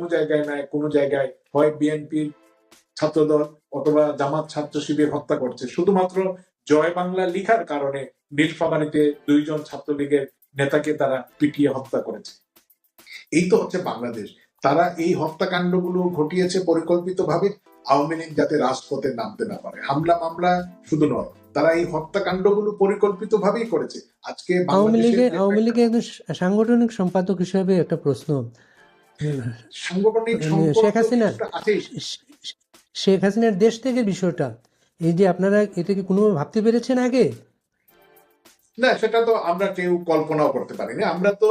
কোনো জায়গায় নয় কোনো জায়গায় হয় বিএনপির ছাত্রদল অথবা জামাত ছাত্র শিবির হত্যা করছে। শুধুমাত্র জয় বাংলা লিখার কারণে নীলফামারীতে দুইজন ছাত্রলীগের নেতাকে তারা পিটিয়ে হত্যা করেছে। এই তো হচ্ছে বাংলাদেশ। তারা এই হত্যাকাণ্ডগুলো ঘটিয়েছে পরিকল্পিতভাবে আওয়ামী লীগ যাতে রাজপথে নামতে না পারে। হামলা মামলা শুধু নয় তারা এই হত্যাকাণ্ডগুলো পরিকল্পিতভাবেই করেছে। আজকে আওয়ামী লীগের আওয়ামী লীগের একজন সাংগঠনিক সম্পাদক হিসেবে একটা প্রশ্ন সাংগঠনিক শেখ সম্পর্ক হাসিনা শেখ হাসিনার দেশ থেকে বিষয়টা এই যে আপনারা এটা কি কোনোভাবে ভাবতে পেরেছেন আগে? না সেটা তো আমরা কেউ কল্পনাও করতে পারিনি। আমরা তো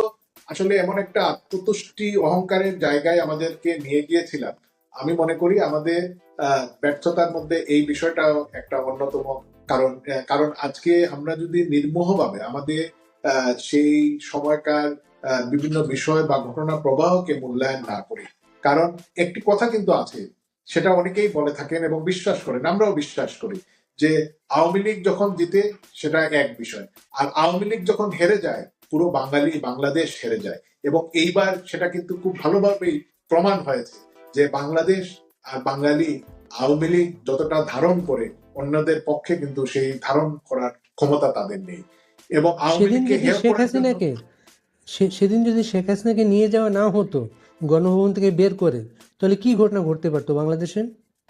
আসলে এমন একটা আত্মতুষ্টি অহংকারের জায়গায় আমাদেরকে নিয়ে গিয়েছিলাম। আমি মনে করি আমাদের আহ, ব্যর্থতার মধ্যে এই বিষয়টা একটা অন্যতম কারণ। কারণ আজকে আমরা যদি নির্মোহভাবে আমাদের আহ, সেই সময়কার বিভিন্ন বিষয় বা ঘটনা প্রবাহকে মূল্যায়ন না করি। কারণ একটি কথা কিন্তু আছে সেটা অনেকেই বলে থাকেন এবং বিশ্বাস করেন আমরাও বিশ্বাস করি যে আওয়ামী লীগ যখন জিতে সেটা এক বিষয়। আর আওয়ামী লীগ যখন হেরে যায় পুরো বাঙালি বাংলাদেশ হেরে যায়। এবং এইবার সেটা কিন্তু খুব ভালোভাবেই প্রমাণ হয়েছে যে বাংলাদেশ আর বাঙালি আওয়ামী লীগ যতটা ধারণ করে অন্যদের পক্ষে কিন্তু সেই ধারণ করার ক্ষমতা তাদের নেই। এবং আওয়ামী লীগকে সে- সেদিন যদি শেখ হাসিনাকে নিয়ে যাওয়া না হতো, গণভবন থেকে বের করে, তাহলে কি ঘটনা ঘটতে পারতো বাংলাদেশে?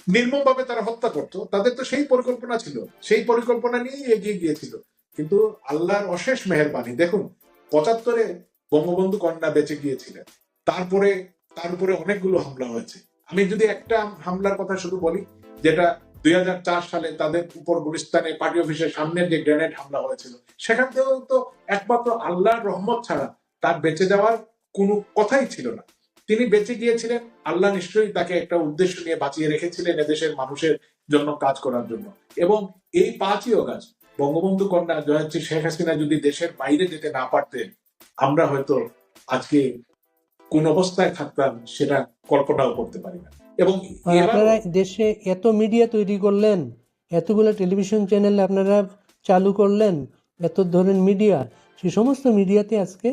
নির্মমভাবে তারা হত্যা করত। তাদের তো সেই পরিকল্পনা ছিল। সেই পরিকল্পনা নিয়েই এগিয়ে গিয়েছিল। কিন্তু আল্লাহর অশেষ মেহেরবানি, দেখুন, পঁচাত্তরে বঙ্গবন্ধু কন্যা বেঁচে গিয়েছিলেন। তারপরে তার উপরে অনেকগুলো হামলা হয়েছে। আমি যদি একটা হামলার কথা শুধু বলি, যেটা দুই হাজার চার সালে তাদের উপর গুলিস্তানে পার্টি অফিসের সামনে যে গ্রেনেড হামলা হয়েছিল, সেখান থেকেও তো একমাত্র আল্লাহর রহমত ছাড়া তার বেঁচে যাওয়ার কোনো কথাই ছিল না। তিনি বেঁচে গিয়েছিলেন আল্লাহ নিশ্চয়ই তাকে একটা উদ্দেশ্য নিয়ে বাঁচিয়ে রেখেছিলেন এদেশের মানুষের জন্য কাজ করার জন্য। এবং এই পাঁচই অগাস্ট বঙ্গবন্ধু কন্যা জয়াচ্ছি শেখ হাসিনা যদি দেশের বাইরে যেতে না পারতেন আমরা হয়তো আজকে কোন অবস্থায় থাকতাম সেটা কল্পনাও করতে পারি না। এবং আপনারা দেশে এত মিডিয়া তৈরি করলেন এতগুলো টেলিভিশন চ্যানেল আপনারা চালু করলেন এত ধরেন মিডিয়া সে সমস্ত মিডিয়াতে আজকে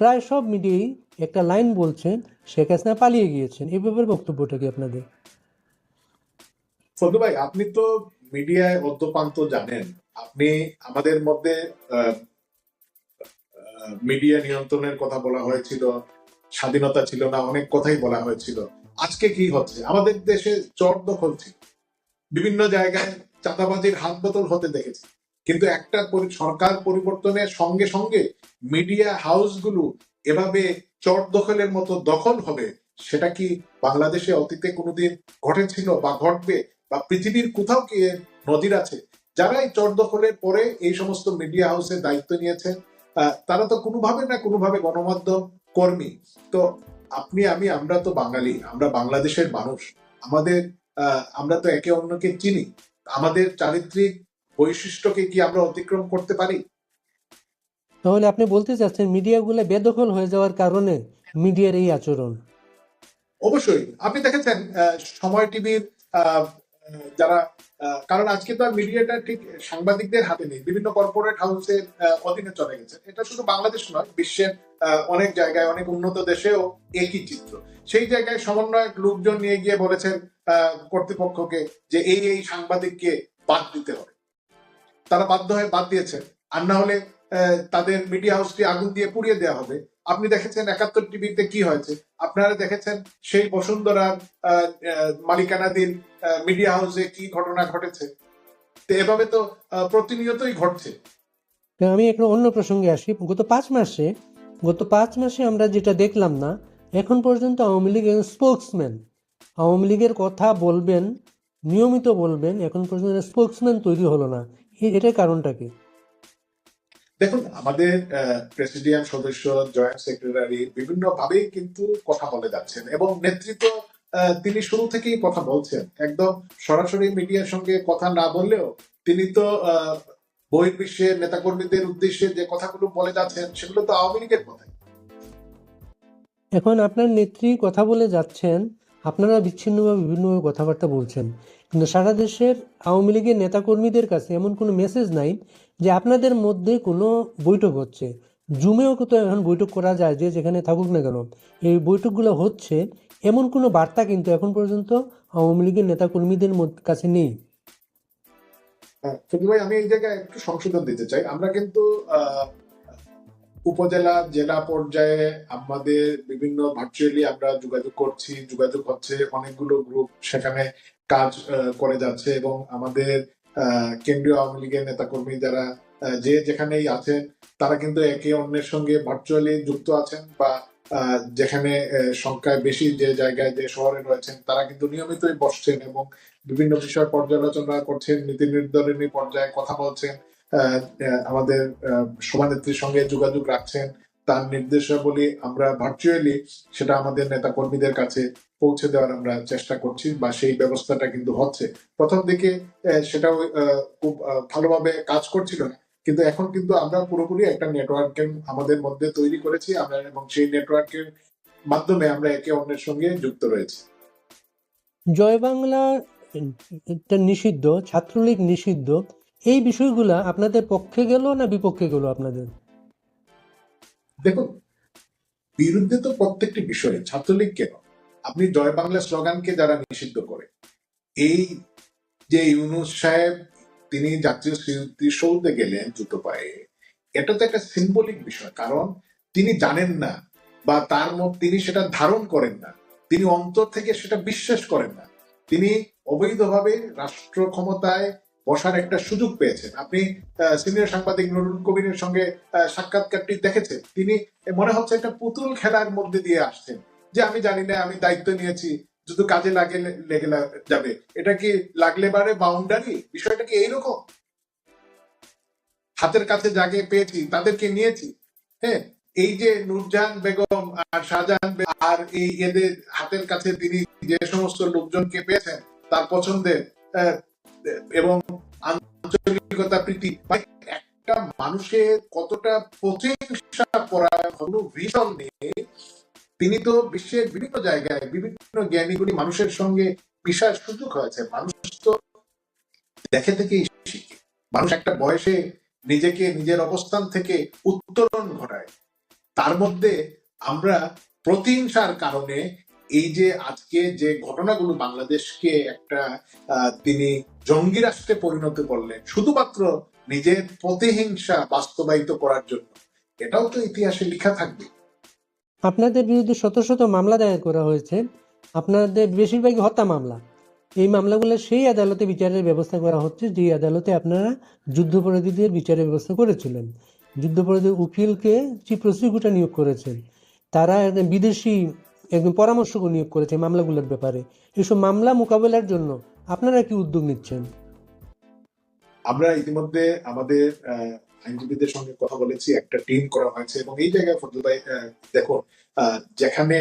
প্রায় সব মিডিয়াই একটা লাইন বলছেন, শেখ হাসিনা পালিয়ে গিয়েছেন। এই ব্যাপারে বক্তব্যটা কি আপনাদের? ফজলু ভাই, আপনি তো মিডিয়ায় অদ্যপান্ত জানেন। আপনি আমাদের মধ্যে মিডিয়া নিয়ন্ত্রণের কথা বলা হয়েছিল, স্বাধীনতা ছিল না, অনেক কথাই বলা হয়েছিল। আজকে কি হচ্ছে? আমাদের দেশে চর দখল ছিল। বিভিন্ন জায়গায় চাঁদাবাজির হাত বোতল হতে দেখেছি। কিন্তু একটা সরকার পরিবর্তনের সঙ্গে সঙ্গে মিডিয়া হাউসগুলো এভাবে চর দখলের মতো দখল হবে, সেটা কি বাংলাদেশে অতীতে কোনোদিন ঘটেছিল বা ঘটবে বা পৃথিবীর কোথাও কি নজির আছে? যারা এই চর দখলের পরে এই সমস্ত মিডিয়া হাউসের দায়িত্ব নিয়েছেন তারা তো কোনোভাবে না কোনোভাবে গণমাধ্যম কর্মী। তো আপনি, আমি, আমরা তো বাঙালি, আমরা বাংলাদেশের মানুষ। আমাদের আমরা তো একে অন্যকে চিনি। আমাদের চারিত্রিক বৈশিষ্ট্যকে কি আমরা অতিক্রম করতে পারি? তাহলে আপনি বলতে চাচ্ছেন মিডিয়াগুলো বেদখল হয়ে যাওয়ার কারণে মিডিয়ার এই আচরণ। অবশ্যই। আপনি দেখেছেন সময় টিভির যারা কারণ আজকে তো আর মিডিয়াটা ঠিক সাংবাদিকদের হাতে নেই। বিভিন্ন কর্পোরেট হাউসের অধীনে চলে গেছে। এটা শুধু বাংলাদেশ নয় বিশ্বের অনেক জায়গায় অনেক উন্নত দেশেও একই চিত্র। সেই জায়গায় সমন্বয়ক লোকজন নিয়ে গিয়ে বলেছেন আহ, কর্তৃপক্ষকে যে এই এই সাংবাদিককে বাদ দিতে হবে। তারা বাধ্য হয়ে বাদ দিয়েছেন আর না হলে তাদের মিডিয়া হাউসটি আগুন দিয়ে পুড়িয়ে দেওয়া হবে। আপনি দেখেছেন একাত্তর টিভিতে কি হয়েছে? আপনারা দেখেছেন সেই বসুন্ধরার মালিকানাধীন মিডিয়া হাউসে কি ঘটনা ঘটেছে? তো এভাবে তো প্রতিনিয়তই ঘটছে। আমি একটা অন্য প্রসঙ্গে আসি। গত পাঁচ মাসে, গত পাঁচ মাসে আমরা যেটা দেখলাম না, এখন পর্যন্ত আওয়ামী লীগ স্পোক্সম্যান আওয়ামী লীগের কথা বলবেন, নিয়মিত বলবেন, এখন পর্যন্ত স্পোক্সম্যান তৈরি হলো না। এটার কারণটা কি? দেখুন আমাদের প্রেসিডিয়াম সদস্য জয়েন্ট সেক্রেটারি বিভিন্ন ভাবেই কিন্তু কথা বলে যাচ্ছেন এবং নেতৃত্ব তিনি শুরু থেকেই কথা বলছেন। একদম সরাসরি মিডিয়ার সঙ্গে কথা না বললেও তিনি তো আহ, বহির্বিশ্বের নেতাকর্মীদের উদ্দেশ্যে যে কথাগুলো বলে যাচ্ছেন সেগুলো তো আওয়ামী লীগের কথাই। এখন আপনার নেত্রী কথা বলে যাচ্ছেন আপনারা বিচ্ছিন্নভাবে বিভিন্নভাবে কথাবার্তা বলছেন। কিন্তু সারা দেশের আওয়ামী লীগের নেতাকর্মীদের কাছে এমন কোনো মেসেজ নাই যে আপনাদের মধ্যে কোনো বৈঠক হচ্ছে। জুমেও তো এখন বৈঠক করা যায় যে যেখানে থাকুক না কেন। এই বৈঠকগুলো হচ্ছে এমন কোনো বার্তা কিন্তু এখন পর্যন্ত আওয়ামী লীগের নেতাকর্মীদের কাছে নেই। হ্যাঁ, ভাই আমি এই জায়গায় একটু সংশোধন দিতে চাই। আমরা কিন্তু উপজেলা জেলা পর্যায়ে আমাদের বিভিন্ন ভার্চুয়ালি আমরা যোগাযোগ করছি যোগাযোগ হচ্ছে অনেকগুলো গ্রুপ সেখানে কাজ করে যাচ্ছে এবং আমাদের কেন্দ্রীয় আওয়ামী লীগের নেতাকর্মী যারা যে যেখানেই আছেন, তারা কিন্তু একে অন্যের সঙ্গে ভার্চুয়ালি যুক্ত আছেন বা যেখানে সংখ্যায় বেশি যে জায়গায় যে শহরে রয়েছেন, তারা কিন্তু নিয়মিতই বসছেন এবং বিভিন্ন বিষয় পর্যালোচনা করছেন, নীতি নির্ধারণী পর্যায়ে কথা বলছেন আমাদের সভানেত্রীর সঙ্গে যোগাযোগ রাখছেন তার নির্দেশাবলী আমরা ভার্চুয়ালি সেটা আমাদের নেতা কর্মীদের কাছে পৌঁছে দেওয়ার আমরা চেষ্টা করছি বা সেই ব্যবস্থাটা কিন্তু হচ্ছে। প্রথম দিকে সেটাও খুব ভালোভাবে কাজ করছিল না। কিন্তু এখন কিন্তু আমরা পুরোপুরি একটা নেটওয়ার্ক আমাদের মধ্যে তৈরি করেছি আমরা এবং সেই নেটওয়ার্কের মাধ্যমে আমরা একে অন্যের সঙ্গে যুক্ত রয়েছি। জয় বাংলা নিষিদ্ধ, ছাত্রলীগ নিষিদ্ধ, এই বিষয়গুলা আপনাদের পক্ষে গেল না বিপক্ষে গেল আপনাদের? দেখুন, বিরুদ্ধে তো প্রত্যেকটি বিষয়ে ছাত্রলীগ কেন? আপনি জয় বাংলা স্লোগানকে যারা নিষিদ্ধ করে, এই যে ইউনুস সাহেব, তিনি জাতীয় স্মৃতিসৌধে গেলেন জুতো পায়ে, এটা তো একটা সিম্বলিক বিষয়, কারণ তিনি জানেন না, বা তার মধ্যে তিনি সেটা ধারণ করেন না, তিনি অন্তর থেকে সেটা বিশ্বাস করেন না। তিনি অবৈধভাবে রাষ্ট্র ক্ষমতায় বসার একটা সুযোগ পেয়েছেন। আপনি সিনিয়র সাংবাদিক নুরুল কবিরের সঙ্গে সাক্ষাৎকারটি দেখেছেন। তিনি মনে হচ্ছে একটা পুতুল খেলার মধ্যে দিয়ে আসছেন। যে আমি জানি না, আমি দায়িত্ব নিয়েছি শুধু কাজে লাগে লেগে যাবে। এটা কি লাগলে বারে বাউন্ডারি? বিষয়টা কি এইরকম? হাতের কাছে জাগে পেয়েছি, তাদেরকে নিয়েছি। হ্যাঁ এই যে নুরজাহান বেগম আর শাহজাহান আর এই এদের হাতের কাছে তিনি যে সমস্ত লোকজনকে পেয়েছেন, তার পছন্দের এবং আন্তরিকতা, প্রীতি মানে একটা মানুষের কতটা প্রতিহিংসা করা কোনো ভীষণ নেই। তিনি তো বিশ্বের বিভিন্ন জায়গায় বিভিন্ন জ্ঞানীগুলি মানুষের সঙ্গে মিশার সুযোগ হয়েছে। মানুষ তো দেখে থেকেই শিখে। মানুষ একটা বয়সে নিজেকে নিজের অবস্থান থেকে উত্তরণ ঘটায়। তার মধ্যে আমরা প্রতিহিংসার কারণে এই যে আজকে যে ঘটনাগুলো বাংলাদেশকে একটা তিনি জঙ্গি রাষ্ট্রে পরিণত করলেন, শুধুমাত্র নিজের প্রতিহিংসা বাস্তবায়িত করার জন্য, এটাও তো ইতিহাসে লেখা থাকবে। আপনাদের বিরুদ্ধে শত শত মামলা দায়ের করা হয়েছে, আপনাদের বেশিরভাগই হত্যা মামলা। এই মামলাগুলো সেই আদালতে বিচারের ব্যবস্থা করা হচ্ছে, যে আদালতে আপনারা যুদ্ধাপরাধীদের বিচারের ব্যবস্থা করেছিলেন। যুদ্ধাপরাধী উকিলকে চিফ প্রসিকিউটর নিয়োগ করেছেন। তারা বিদেশি একজন পরামর্শক নিয়োগ করেছে মামলাগুলোর ব্যাপারে। এসব মামলা মোকাবেলার জন্য আপনারা কি উদ্যোগ নিচ্ছেন? আমরা ইতিমধ্যে আমাদের আইনজীবীদের সঙ্গে কথা বলেছি, একটা টিম করা হয়েছে এবং এই জায়গায় ফজল ভাই দেখো যেখানে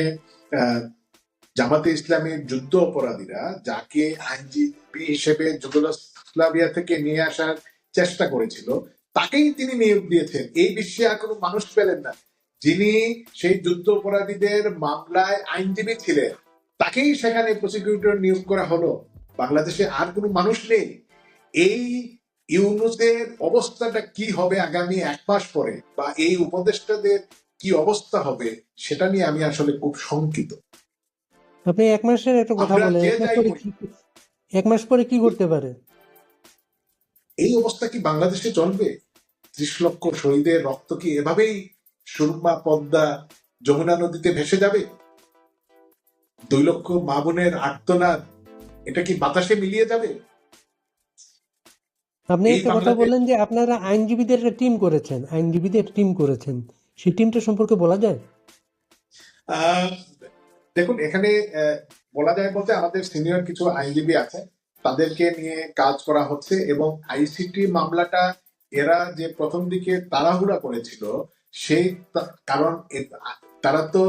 জামাতে ইসলামের যুদ্ধ অপরাধীরা যাকে আইনজীবী হিসেবে যুগোস্লাভিয়া থেকে নিয়ে আসার চেষ্টা করেছিল, তাকেই তিনি নিয়োগ দিয়েছেন। এই বিশ্বে আর কোনো মানুষ পেলেন না। যিনি সেই যুদ্ধ অপরাধীদের মামলায় আইনজীবী ছিলেন তাকেই সেখানে প্রসিকিউটর নিয়োগ করা হলো। বাংলাদেশে আর কোনো মানুষ নেই। এই ইউনুসের অবস্থাটা কি হবে আগামী এক মাস পরে বা এই উপদেষ্টাদের কি অবস্থা হবে সেটা নিয়ে আমি আসলে খুব শঙ্কিত। আপনি এক মাসের একটা কথা বলেন এক মাস পরে কি করতে পারে? এই অবস্থা কি বাংলাদেশে চলবে? ত্রিশ লক্ষ শহীদের রক্ত কি এভাবেই সুরমা পদ্মা যমুনা নদীতে ভেসে যাবে? দুই লক্ষ মা বোনের আর্তনাদ এটা কি বাতাসে মিলিয়ে যাবে? আপনি এই একটা কথা বললেন যে আপনারা আইনজীবীদের একটা টিম করেছেন আইনজীবীদের টিম করেছেন। সেই টিমটা সম্পর্কে বলা যায়? দেখুন এখানে বলা যায় বলতে আমাদের সিনিয়র কিছু আইনজীবী আছে তাদেরকে নিয়ে কাজ করা হচ্ছে এবং আইসিটি মামলাটা এরা যে প্রথম দিকে তাড়াহুড়া করেছিল সেই কারণ তারা তো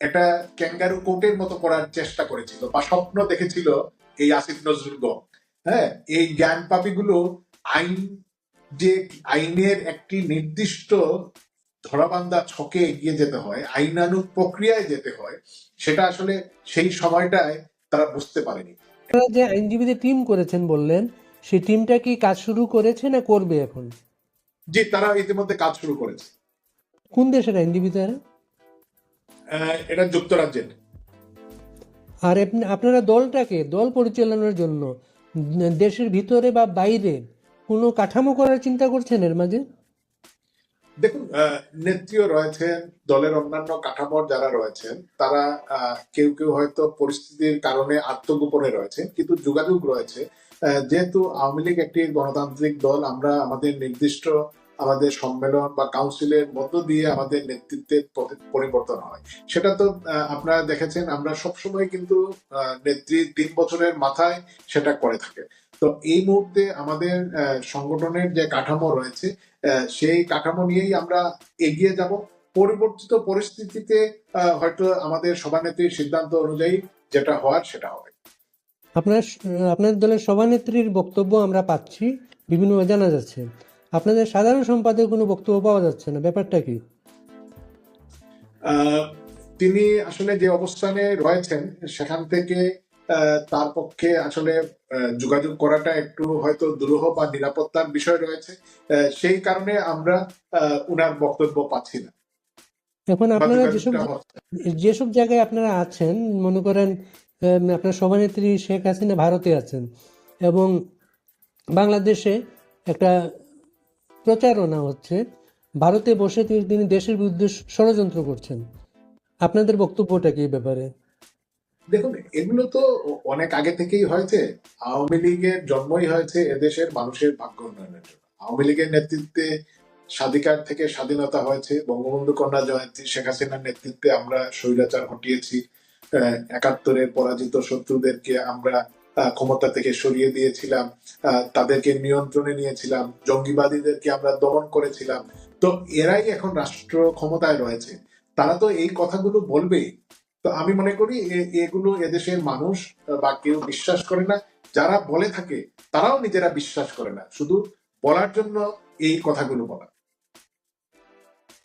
একটা ক্যাঙ্গারু কোর্টের মতো করার চেষ্টা করেছিল বা স্বপ্ন দেখেছিল এই আসিফ নজরুল গং হ্যাঁ এই জ্ঞান পাপীগুলো আইন যে আইনের একটি নির্দিষ্ট ধরাবান্ধা ছকে এগিয়ে যেতে হয় আইনানুগ প্রক্রিয়ায় যেতে হয় সেটা আসলে সেই সময়টায় তারা বুঝতে পারেনি। যে আইনজীবীদের টিম করেছেন বললেন সেই টিমটা কি কাজ শুরু করেছে না করবে এখন? যে তারা ইতিমধ্যে কাজ শুরু করেছে। কোন দেশের আইনজীবী তারা এটা যুক্তরাজ্যের। আর আপনি- আপনারা দলটাকে দল পরিচালনার জন্য দেশের ভিতরে বা বাইরে কোনো কাঠামো করার চিন্তা করছেন এর মাঝে? দেখুন নেত্রীও রয়েছেন দলের অন্যান্য কাঠামোর যারা রয়েছেন তারা কেউ কেউ হয়তো পরিস্থিতির কারণে আত্মগোপনে রয়েছে কিন্তু যোগাযোগ রয়েছে। যেহেতু আওয়ামী লীগ একটি গণতান্ত্রিক দল আমরা আমাদের নির্দিষ্ট আমাদের সম্মেলন বা কাউন্সিলের মধ্য দিয়ে আমাদের নেতৃত্বের পরিবর্তন হয়। সেটা তো আপনারা দেখেছেন, আমরা সবসময় কিন্তু নেত্রী তিন বছরের মাথায় সেটা করে থাকে। তো এই মুহূর্তে আমাদের সংগঠনের যে কাঠামো রয়েছে সেই কাঠামো নিয়েই আমরা এগিয়ে যাব। পরিবর্তিত পরিস্থিতিতে হয়তো আমাদের সভানেত্রীর সিদ্ধান্ত অনুযায়ী যেটা হওয়ার সেটা হবে। আপনার আপনার দলের সভানেত্রীর বক্তব্য আমরা পাচ্ছি বিভিন্নভাবে জানা যাচ্ছে। আপনাদের সাধারণ সম্পাদকের কোনো বক্তব্য পাওয়া যাচ্ছে না ব্যাপারটা কি তিনি আসলে যে অবস্থানে রয়েছেন সেখান থেকে তার পক্ষে আসলে যোগাযোগ করাটা একটু হয়তো দুরূহ বা নিরাপত্তার বিষয় রয়েছে সেই কারণে আমরা উনার বক্তব্য পাচ্ছি না এখন আপনারা যেসব। যেসব জায়গায় আপনারা আছেন মনে করেন আপনার সভানেত্রী শেখ হাসিনা ভারতে আছেন এবং বাংলাদেশে একটা প্রচারণা হচ্ছে ভারতে বসে তিনি দেশের বিরুদ্ধে ষড়যন্ত্র করছেন। আপনাদের বক্তব্যটা কি ব্যাপারে? দেখুন এগুলো তো অনেক আগে থেকেই হয়েছে। আওয়ামী লীগের জন্মই হয়েছে এদেশের মানুষের ভাগ্য উন্নয়নের জন্য। আওয়ামী লীগের নেতৃত্বে স্বাধিকার থেকে স্বাধীনতা হয়েছে। বঙ্গবন্ধু কন্যা জয়ন্তী শেখ হাসিনার নেতৃত্বে আমরা স্বৈরাচার হটিয়েছি আহ, একাত্তরের পরাজিত শত্রুদেরকে আমরা ক্ষমতা থেকে সরিয়ে দিয়েছিলাম তাদেরকে নিয়ন্ত্রণে নিয়েছিলাম, জঙ্গিবাদীদেরকে আমরা দমন করেছিলাম। তো এরাই এখন রাষ্ট্র ক্ষমতায় রয়েছে। তারা তো এই কথাগুলো বলবেই তো আমি মনে করি এগুলো এদেশের মানুষ বা কেউ বিশ্বাস করে না। যারা বলে থাকে, তারাও নিজেরা বিশ্বাস করে না। শুধু বলার জন্য এই কথাগুলো বলা।